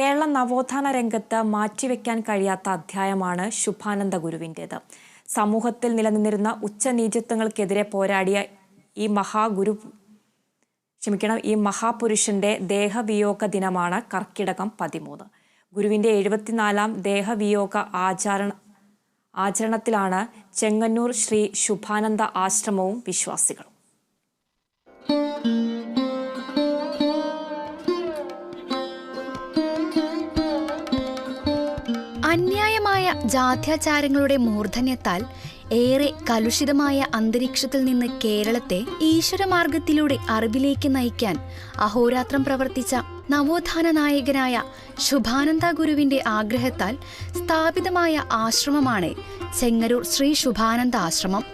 കേരള നവോത്ഥാന രംഗത്ത് മാറ്റിവെക്കാൻ കഴിയാത്ത അധ്യായമാണ് ശുഭാനന്ദ ഗുരുവിന്റേത്. സമൂഹത്തിൽ നിലനിന്നിരുന്ന ഉച്ചനീചത്വങ്ങൾക്കെതിരെ പോരാടിയ ഈ മഹാഗുരു ക്ഷമിക്കണം ഈ മഹാപുരുഷന്റെ ദേഹവിയോഗ ദിനമാണ് കർക്കിടകം പതിമൂന്ന്. ഗുരുവിന്റെ എഴുപത്തിനാലാം ദേഹവിയോഗ ആചാരണ ആചരണത്തിലാണ് ചെങ്ങന്നൂർ ശ്രീ ശുഭാനന്ദ ആശ്രമവും വിശ്വാസികളും. അന്യായമായ ജാത്യാചാരങ്ങളുടെ മൂർധന്യത്താൽ ഏറെ കലുഷിതമായ അന്തരീക്ഷത്തിൽ നിന്ന് കേരളത്തെ ഈശ്വരമാർഗത്തിലൂടെ അറിവിലേക്ക് നയിക്കാൻ അഹോരാത്രം പ്രവർത്തിച്ച നവോത്ഥാന നായകനായ ശുഭാനന്ദ ഗുരുവിന്റെ ആഗ്രഹത്താൽ സ്ഥാപിതമായ ആശ്രമമാണ് ചെങ്ങരൂർ ശ്രീ ശുഭാനന്ദ ആശ്രമം.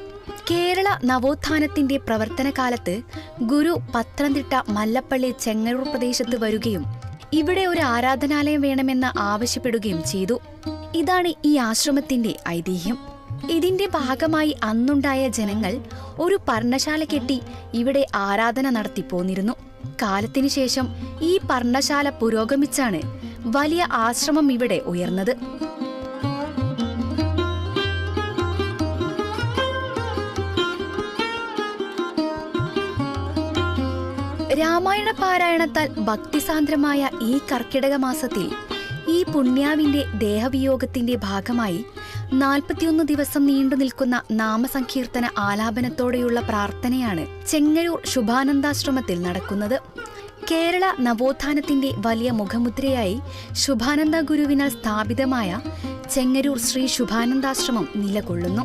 കേരള നവോത്ഥാനത്തിന്റെ പ്രവർത്തനകാലത്ത് ഗുരു പത്തനംതിട്ട മല്ലപ്പള്ളി ചെങ്ങരൂർ പ്രദേശത്ത് വരികയും ഇവിടെ ഒരു ആരാധനാലയം വേണമെന്ന് ആവശ്യപ്പെടുകയും ചെയ്തു. ഇതാണ് ഈ ആശ്രമത്തിന്റെ ഐതിഹ്യം. ഇതിന്റെ ഭാഗമായി അന്നുണ്ടായ ജനങ്ങൾ ഒരു പർണശാല കെട്ടി ഇവിടെ ആരാധന നടത്തി പോന്നിരുന്നു. കാലത്തിനു ശേഷം ഈ പർണശാല പുരോഗമിച്ചാണ് വലിയ ആശ്രമം ഇവിടെ ഉയർന്നത്. രാമായണ പാരായണത്താൽ ഭക്തിസാന്ദ്രമായ ഈ കർക്കിടക മാസത്തിൽ ഈ പുണ്യാവിന്റെ ദേഹവിയോഗത്തിന്റെ ഭാഗമായി നാൽപ്പത്തിയൊന്ന് ദിവസം നീണ്ടു നിൽക്കുന്ന നാമസങ്കീർത്തന ആലാപനത്തോടെയുള്ള പ്രാർത്ഥനയാണ് ചെങ്ങരൂർ ശുഭാനന്ദാശ്രമത്തിൽ നടക്കുന്നത്. കേരള നവോത്ഥാനത്തിന്റെ വലിയ മുഖമുദ്രയായി ശുഭാനന്ദ ഗുരുവിനാൽ സ്ഥാപിതമായ ചെങ്ങരൂർ ശ്രീ ശുഭാനന്ദാശ്രമം നിലകൊള്ളുന്നു.